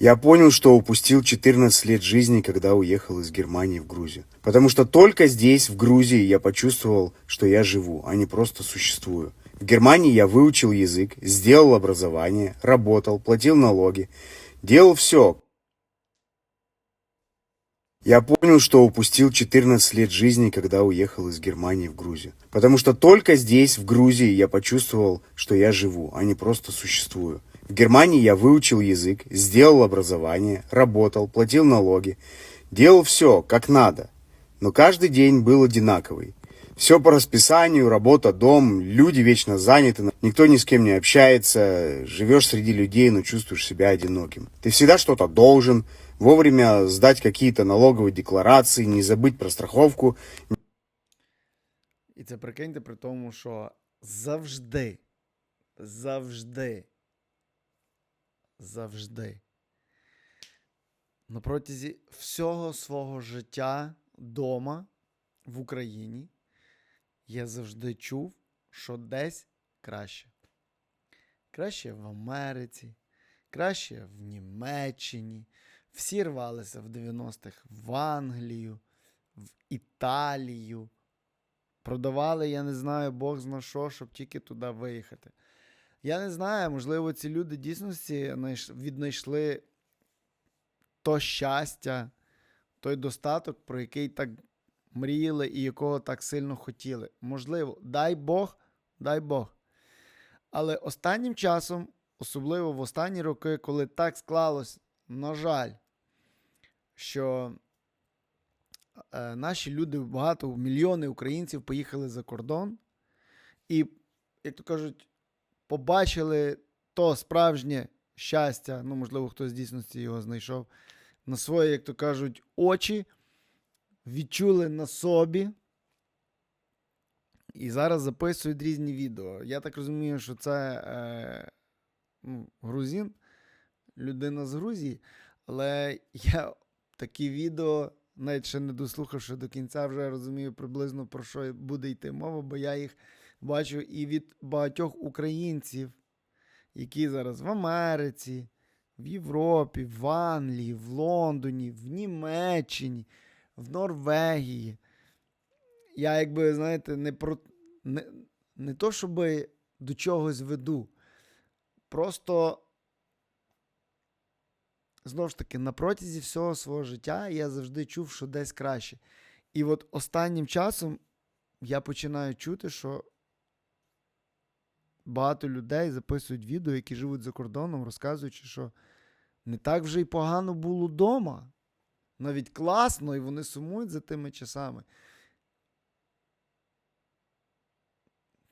Я понял, что упустил 14 лет жизни, когда уехал из Германии в Грузию. Потому что только здесь, в Грузии, я почувствовал, что я живу, а не просто существую. В Германии я выучил язык, сделал образование, работал, платил налоги, делал все. Я понял, что упустил 14 лет жизни, когда уехал из Германии в Грузию. Потому что только здесь, в Грузии, я почувствовал, что я живу, а не просто существую. В Германии я выучил язык, сделал образование, работал, платил налоги, делал все, как надо. Но каждый день был одинаковый. Все по расписанию, работа, дом, люди вечно заняты, никто ни с кем не общается, живешь среди людей, но чувствуешь себя одиноким. Ты всегда что-то должен, вовремя сдать какие-то налоговые декларации, не забыть про страховку, І це прикиньте при тому, що завжди, завжди, завжди. На протязі всього свого життя дома в Україні я завжди чув, що десь краще. Краще в Америці, краще в Німеччині. Всі рвалися в 90-х в Англію, в Італію. Продавали, я не знаю, Бог зна що, щоб тільки туди виїхати. Я не знаю, можливо, ці люди знайш- віднайшли то щастя, той достаток, про який так мріяли і якого так сильно хотіли. Можливо, дай Бог, дай Бог. Але останнім часом, особливо в останні роки, коли так склалось, на жаль, що е, наші люди, багато, мільйони українців поїхали за кордон і, як то кажуть, побачили то справжнє щастя, ну, можливо, хтось в дійсності його знайшов, на свої, як то кажуть, очі, відчули на собі. І зараз записують різні відео. Я так розумію, що це е, ну, грузин, людина з Грузії, але я такі відео, навіть ще не дослухавши до кінця, вже розумію приблизно про що буде йти мова, бо я їх бачу і від багатьох українців, які зараз в Америці, в Європі, в Англії, в Лондоні, в Німеччині, в Норвегії. Я, якби, знаєте, не про не, не то, щоб до чогось веду. Просто знову ж таки, на протязі всього свого життя я завжди чув, що десь краще. І от останнім часом я починаю чути, що багато людей записують відео, які живуть за кордоном, розказуючи, що не так вже й погано було вдома. Навіть класно, і вони сумують за тими часами.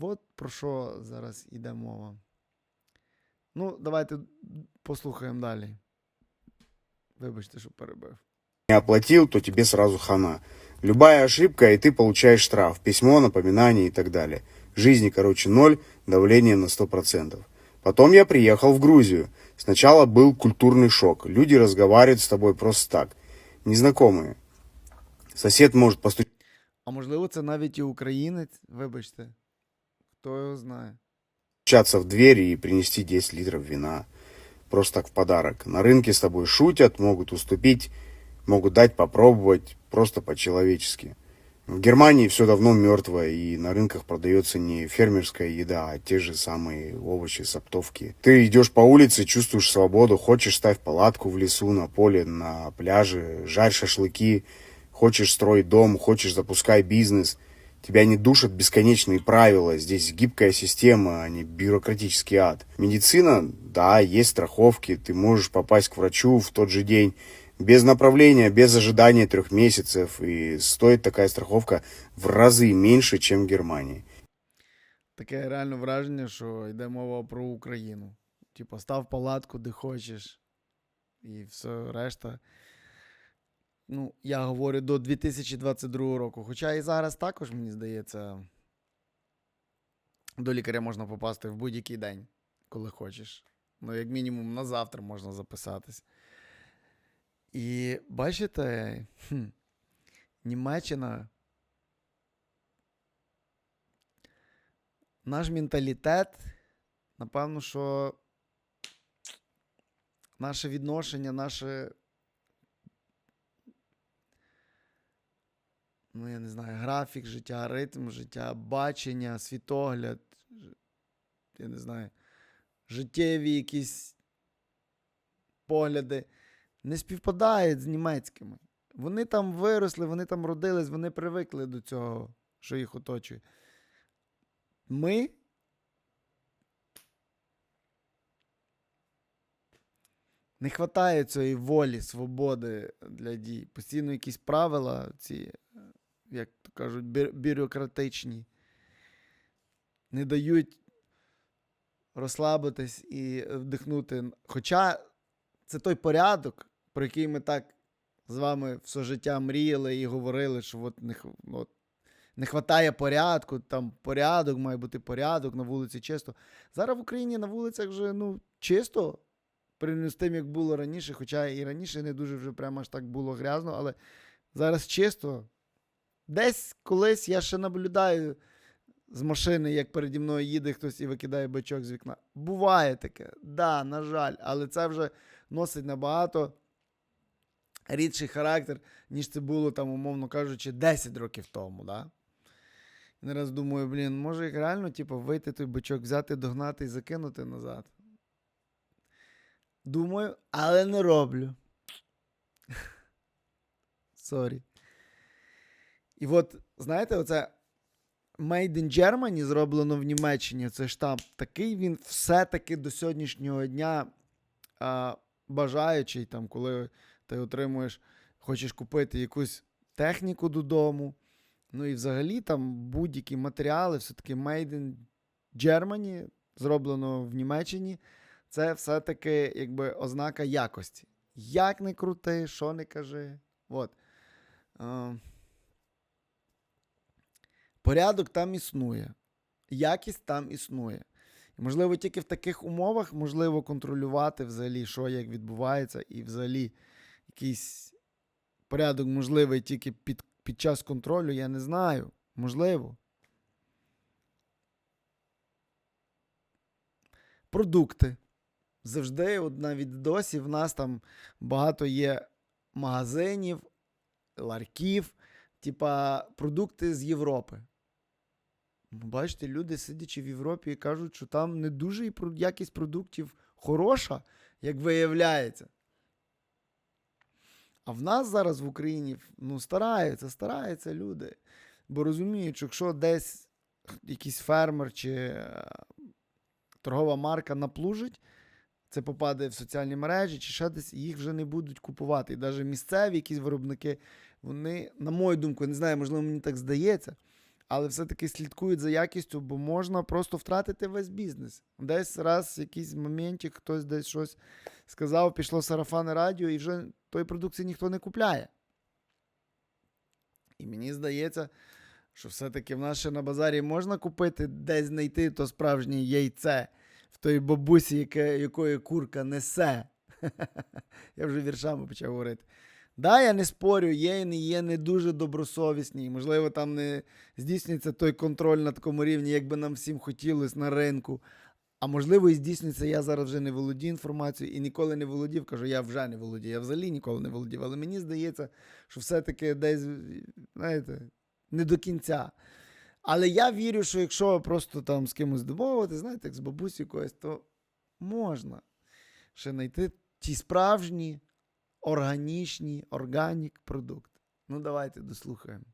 От про що зараз йде мова. Ну, давайте послухаємо далі. Вибачте, що перебив. не оплатил, то тебе сразу хана. Любая ошибка, и ты получаешь штраф, письмо, напоминание и так далее. Жизни, короче, ноль, давление на 100%. Потом я приехал в Грузию. Сначала был культурный шок. Люди разговаривают с тобой просто так. Незнакомые. Сосед может постучать А можливо, це навіть і українець, вибачте. Хто його знає. постучаться в дверь и принести 10 литров вина. Просто так в подарок. На рынке с тобой шутят, могут уступить, могут дать попробовать, просто по-человечески. В Германии все давно мертвое, и на рынках продается не фермерская еда, а те же самые овощи с. Ты идешь по улице, чувствуешь свободу, хочешь ставь палатку в лесу, на поле, на пляже, жарь шашлыки, хочешь строить дом, хочешь запускай бизнес. Тебя не душат бесконечные правила. Здесь гибкая система, а не бюрократический ад. Медицина, да, есть страховки. Ты можешь попасть к врачу в тот же день. Без направления, без ожидания трех месяцев. И стоит такая страховка в разы меньше, чем в Германии. Таке реально враження, що йде мова про Україну. Типа, став палатку, де хочеш. І все решта. Ну, я говорю до 2022 року. Хоча і зараз також, мені здається, до лікаря можна попасти в будь-який день, коли хочеш. Ну, як мінімум, на завтра можна записатись. І бачите, хм, Німеччина. Наш менталітет, напевно, що наше відношення, наше. Ну, я не знаю, графік життя, ритм життя, бачення, світогляд, я не знаю, життєві якісь погляди не співпадають з німецькими. Вони там виросли, вони там родились, вони привикли до цього, що їх оточує. Ми не вистачає цієї волі, свободи для дій. Постійно якісь правила, ці, як то кажуть, бюрократичні, не дають розслабитись і вдихнути. Хоча це той порядок, про який ми так з вами все життя мріяли і говорили, що от не, от, не вистачає порядку, там порядок, має бути порядок, на вулиці чисто. Зараз в Україні на вулицях вже ну, чисто, порівняно з тим, як було раніше, хоча і раніше не дуже вже прямо аж так було грязно, але зараз чисто. Десь колись я ще наблюдаю з машини, як переді мною їде хтось і викидає бичок з вікна. Буває таке, да, на жаль, але це вже носить набагато рідший характер, ніж це було там, умовно кажучи, 10 років тому. Да? І не раз думаю, блін, може як реально, типу, вийти той бичок, взяти, догнати і закинути назад. Думаю, але не роблю. Сорі. І от, знаєте, оце Made in Germany зроблено в Німеччині, це штамп, такий він все-таки до сьогоднішнього дня а, бажаючий, там, коли ти отримуєш, хочеш купити якусь техніку додому. Ну і взагалі там будь-які матеріали, все-таки Made in Germany, зроблено в Німеччині, це все-таки якби ознака якості. Як не крути, що не кажи. От. Е, порядок там існує, якість там існує. Можливо, тільки в таких умовах можливо контролювати взагалі, що як відбувається, і взагалі якийсь порядок можливий тільки під, під час контролю, я не знаю. Можливо. Продукти. Завжди, от навіть досі, в нас там багато є магазинів, ларків, типа продукти з Європи. Ну, Бачите, люди, сидячи в Європі, кажуть, що там не дуже якість продуктів хороша, як виявляється. А в нас зараз в Україні ну, стараються, стараються люди. Бо розуміють, що якщо десь якийсь фермер чи е, торгова марка наплужить, це попаде в соціальні мережі, чи ще десь їх вже не будуть купувати. І навіть місцеві якісь виробники, вони, на мою думку, не знаю, можливо, мені так здається, але все-таки слідкують за якістю, бо можна просто втратити весь бізнес. Десь раз, в якийсь моментик, хтось десь щось сказав, пішло сарафане радіо, і вже тої продукції ніхто не купляє. І мені здається, що все-таки в нас ще на базарі можна купити, десь знайти то справжнє яйце в той бабусі, яке, якої курка несе. Я вже віршами почав говорити. Да, я не спорю, є і не є не дуже добросовісні. Можливо, там не здійснюється той контроль на такому рівні, як би нам всім хотілося на ринку. А можливо, і здійснюється, я зараз вже не володію інформацією і ніколи не володів. Кажу, я вже не володію, я взагалі ніколи не володів. Але мені здається, що все-таки десь, знаєте, не до кінця. Але я вірю, що якщо просто там з кимось домовити, знаєте, як з бабусі якоюсь, то можна ще знайти ті справжні органічні, органік продукти. Ну, давайте дослухаємо.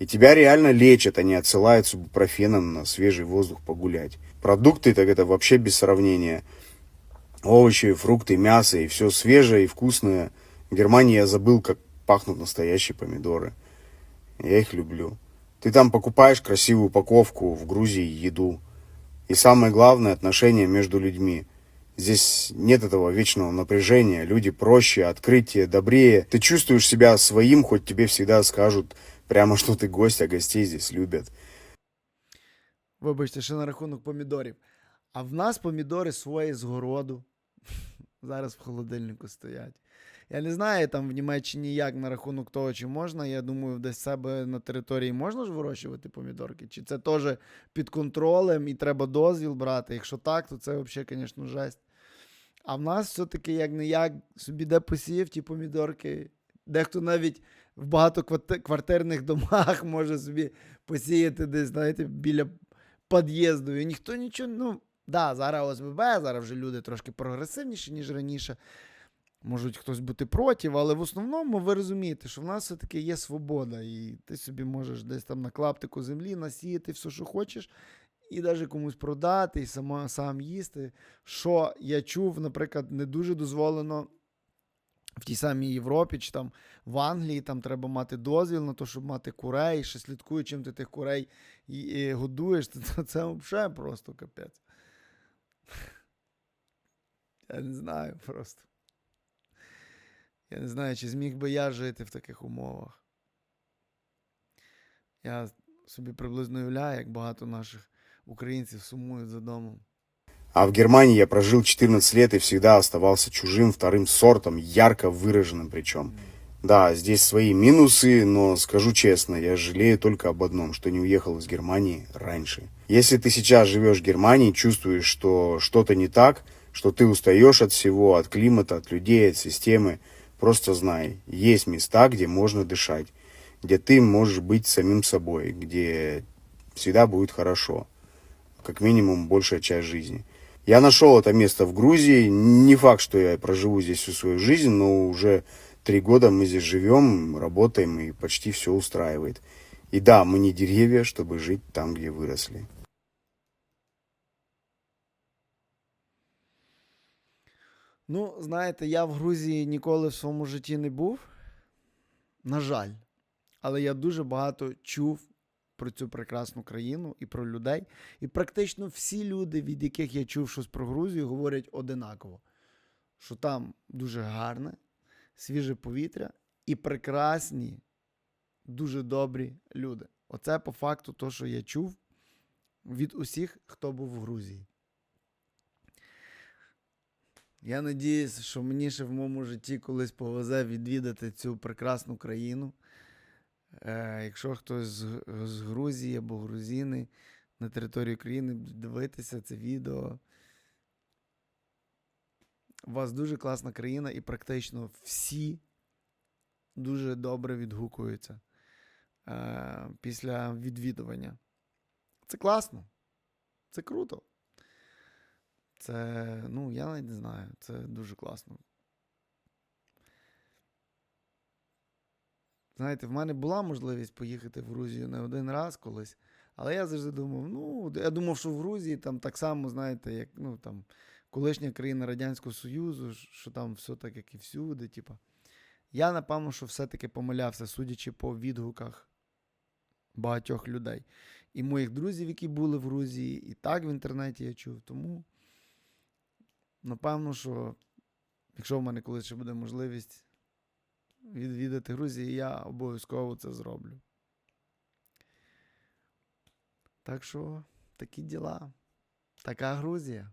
И тебя реально лечат, не отсылают с ибупрофеном на свежий воздух погулять. Продукты, так это вообще без сравнения. Овощи, фрукты, мясо и все свежее и вкусное. В Германии я забыл, как пахнут настоящие помидоры. Я их люблю. Ты там покупаешь красивую упаковку, в Грузии еду. И самое главное, отношения между людьми. Здесь нет этого вечного напряжения. Люди проще, открытие, добрее. Ты чувствуешь себя своим, хоть тебе всегда скажут прямо, что ты гость, а гостей здесь любят. Вибачте, ще на рахунок помідорів. А в нас помідори свої з городу. Зараз в холодильнику стоять. Я не знаю там в Німеччині як на рахунок того, чи можна. Я думаю, десь себе на території можна ж вирощувати помідорки? Чи це теж під контролем і треба дозвіл брати? Якщо так, то це взагалі, звісно, жесть. А в нас все-таки як не як собі де посіяв ті помідорки. Дехто навіть в багатоквартирних домах може собі посіяти десь, знаєте, біля під'їзду. І ніхто нічого, ну, да, зараз ОСББ, зараз вже люди трошки прогресивніші, ніж раніше. Можуть хтось бути проти, але в основному ви розумієте, що в нас все-таки є свобода, і ти собі можеш десь там на клаптику землі насіяти все, що хочеш, і навіть комусь продати, і сама, сам їсти. Що я чув, наприклад, не дуже дозволено в тій самій Європі чи там в Англії там треба мати дозвіл на те, щоб мати курей, ще слідкує, чим ти тих курей і, і годуєш. Це, це взагалі просто капець. Я не знаю просто. Я не знаю, чи зміг би я жити в таких умовах. Я собі приблизно уявляю, як багато наших українців сумують за домом. А в Германии я прожил 14 лет и всегда оставался чужим, вторым сортом, ярко выраженным причем. Да, здесь свои минусы, но скажу честно, я жалею только об одном, что не уехал из Германии раньше. Если ты сейчас живешь в Германии, чувствуешь, что что-то не так, что ты устаешь от всего, от климата, от людей, от системы, просто знай, есть места, где можно дышать, где ты можешь быть самим собой, где всегда будет хорошо, как минимум большая часть жизни. Я нашел это место в Грузии. Не факт, что я проживу здесь всю свою жизнь, но уже три года мы здесь живем, работаем и почти все устраивает. И да, мы не деревья, чтобы жить там, где выросли. Ну, знаєте, я в Грузії ніколи в своєму житті не був. На жаль. Але я дуже багато чув про цю прекрасну країну і про людей. І практично всі люди, від яких я чув щось про Грузію, говорять одинаково, що там дуже гарне, свіже повітря і прекрасні, дуже добрі люди. Оце по факту то, що я чув від усіх, хто був в Грузії. Я надіюсь, що мені ще в моєму житті колись повезе відвідати цю прекрасну країну. Е, якщо хтось з, Грузії або грузини на території України дивитися це відео. У вас дуже класна країна, і практично всі дуже добре відгукуються е, після відвідування. Це класно. Це круто. Це, ну, я навіть не знаю, це дуже класно. Знаєте, в мене була можливість поїхати в Грузію не один раз колись, але я завжди думав, ну, я думав, що в Грузії там так само, знаєте, як ну, там, колишня країна Радянського Союзу, що там все так, як і всюди. Типа. Я, напевно, що все-таки помилявся, судячи по відгуках багатьох людей. І моїх друзів, які були в Грузії, і так в інтернеті я чув. Тому, напевно, що якщо в мене колись ще буде можливість відвідати Грузію, я обов'язково це зроблю. Так що такі діла. Така Грузія.